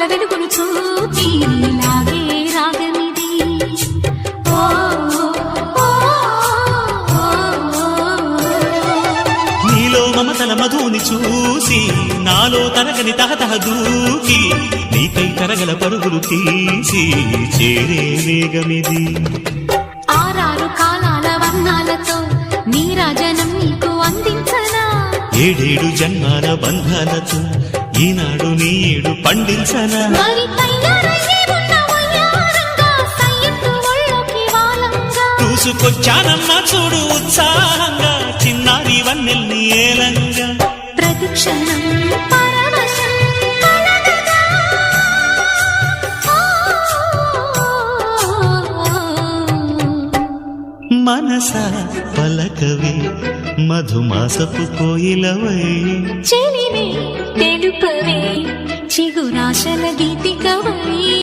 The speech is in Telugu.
తలపుల వెలుగును చూపి లాగే రాగమిది నీలో మమతల మధుని చూసి నాలో తరగని తహతహ దూకి నీకై తరగల పరుగులు తీసి చేరే వేగమిది. ఆరారు కాలాల వర్ణాలతో నీరాజనం నీకు అందించనా? ఏడేడు జన్మాల బంధాలతో ఈనాడు నీడు పండించనా. చూసుకొచ్చానమ్మా చూడు ఉత్సాహంగా చిన్నారి వన్నెల్ని ఏలంగా. ప్రతిక్షణం. మనస పలకవే మధుమాసపు కోయిలవై. చెలిమే చెప్పవే చిగురాశల గీతికవై